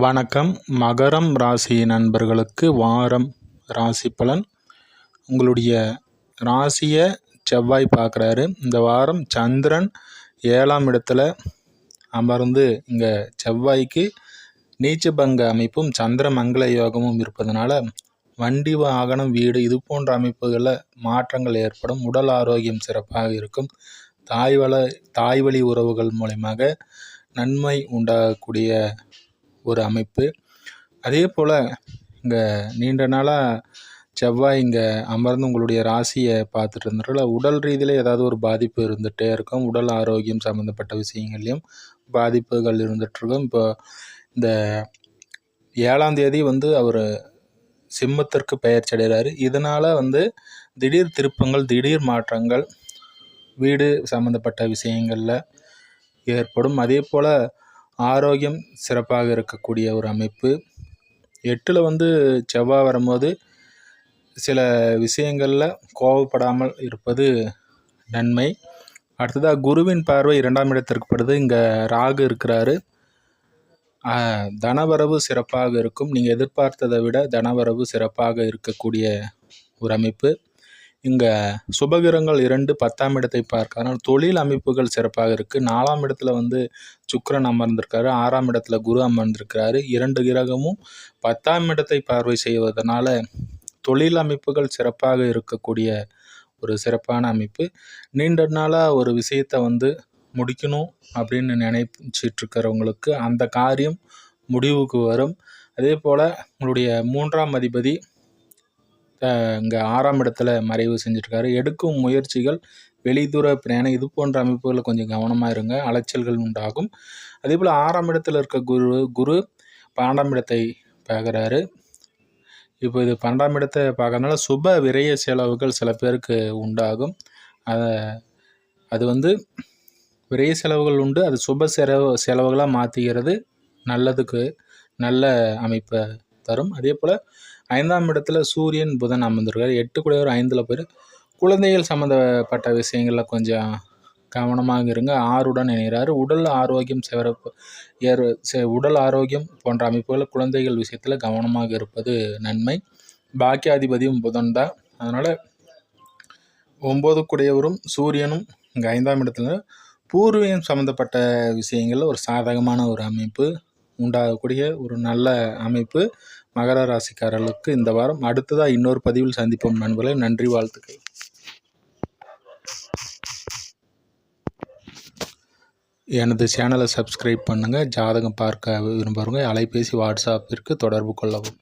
வணக்கம். மகரம் ராசி நண்பர்களுக்கு வாரம் ராசி பலன். உங்களுடைய ராசியை செவ்வாய் பார்க்குறாரு. இந்த வாரம் சந்திரன் ஏழாம் இடத்துல அமர்ந்து இங்கே செவ்வாய்க்கு நீச்சபங்க அமைப்பும் சந்திர மங்கள யோகமும் இருப்பதனால வண்டி வாகனம் வீடு இது போன்ற அமைப்புகளில் மாற்றங்கள் ஏற்படும். உடல் ஆரோக்கியம் சிறப்பாக இருக்கும். தாய்வள தாய்வழி உறவுகள் மூலயமாக நன்மை உண்டாகக்கூடிய ஒரு அமைப்பு. அதே போல் இங்கே நீண்ட நாளாக செவ்வாய் இங்கே அமர்ந்து உங்களுடைய ராசியை பார்த்துட்டு இருந்தனால உடல் ரீதியில் ஏதாவது ஒரு பாதிப்பு இருந்துகிட்டே இருக்கும். உடல் ஆரோக்கியம் சம்மந்தப்பட்ட விஷயங்கள்லையும் பாதிப்புகள் இருந்துகிட்ருக்கும் இப்போ இந்த ஏழாம் தேதி வந்து அவர் சிம்மத்திற்கு பெயர்ச்சி அடைகிறாரு இதனால் வந்து திடீர் திருப்பங்கள் திடீர் மாற்றங்கள் வீடு சம்மந்தப்பட்ட விஷயங்களில் ஏற்படும். அதே போல் ஆரோக்கியம் சிறப்பாக இருக்கக்கூடிய ஒரு அமைப்பு. எட்டில் வந்து செவ்வாய் வரும்போது சில விஷயங்களில் கோவப்படாமல் இருப்பது நன்மை. அடுத்ததாக குருவின் பார்வை இரண்டாம் இடத்திற்கு படுது. இங்கே ராகு இருக்கிறாரு. தனவரவு சிறப்பாக இருக்கும். நீங்கள் எதிர்பார்த்ததை விட தனவரவு சிறப்பாக இருக்கக்கூடிய ஒரு அமைப்பு. இங்கே சுபகிரகங்கள் இரண்டு பத்தாம் இடத்தை பார்க்கறதால் தொழில் அமைப்புகள் சிறப்பாக இருக்குது நாலாம் இடத்துல வந்து சுக்கரன் அமர்ந்திருக்காரு. ஆறாம் இடத்துல குரு அமர்ந்திருக்கிறாரு. இரண்டு கிரகமும் பத்தாம் இடத்தை பார்வை செய்வதனால தொழில் அமைப்புகள் சிறப்பாக இருக்கக்கூடிய ஒரு சிறப்பான அமைப்பு. நீண்ட நாளாக ஒரு விஷயத்தை வந்து முடிக்கணும் அப்படின்னு நினைச்சிட்ருக்கிறவங்களுக்கு அந்த காரியம் முடிவுக்கு வரும். அதே போல் உங்களுடைய மூன்றாம் அதிபதி இங்கே ஆறாம் இடத்துல மறைவு செஞ்சுருக்காரு எடுக்கும் முயற்சிகள் வெளிதூர பிரயாணம் இது போன்ற அமைப்புகளில் கொஞ்சம் கவனமாக இருங்க. அலைச்சல்கள் உண்டாகும். அதே போல் ஆறாம் இடத்துல இருக்க குரு குரு பன்னெண்டாம் இடத்தை பார்க்குறாரு. இப்போ இது பன்னெண்டாம் இடத்தை பார்க்கறதுனால சுப விரய செலவுகள் சில பேருக்கு உண்டாகும். அதை அது வந்து விரைய செலவுகள் உண்டு. அது சுப செலவு செலவுகளாக மாற்றுகிறது நல்லதுக்கு நல்ல அமைப்பை தரும். அதே போல் ஐந்தாம் இடத்துல சூரியன் புதன் அமர்ந்திருக்கார். எட்டு குடையவர் ஐந்தில் பேர் குழந்தைகள் சம்மந்தப்பட்ட விஷயங்களில் கொஞ்சம் கவனமாக இருங்க. ஆறுடன் இணைகிறார். உடல் ஆரோக்கியம் சிறப்பு ஏறு உடல் ஆரோக்கியம் போன்ற அமைப்புகள் குழந்தைகள் விஷயத்தில் கவனமாக இருப்பது நன்மை. பாக்கியாதிபதியும் புதன் தான். அதனால் ஒம்பது குடையவரும் சூரியனும் இங்கே ஐந்தாம் இடத்துல. பூர்வீகம் சம்மந்தப்பட்ட விஷயங்களில் ஒரு சாதகமான ஒரு அமைப்பு. உண்டாகக்கூடிய ஒரு நல்ல அமைப்பு மகர ராசிக்காரர்களுக்கு இந்த வாரம். அடுத்ததாக இன்னொரு பதிவில் சந்திப்போம் நண்பர்களே. நன்றி வாழ்த்துக்கள். எனது சேனலை சப்ஸ்கிரைப் பண்ணுங்கள் ஜாதகம் பார்க்க விரும்புகிறவங்க அலைபேசி வாட்ஸ்அப்பிற்கு தொடர்பு கொள்ளவும்.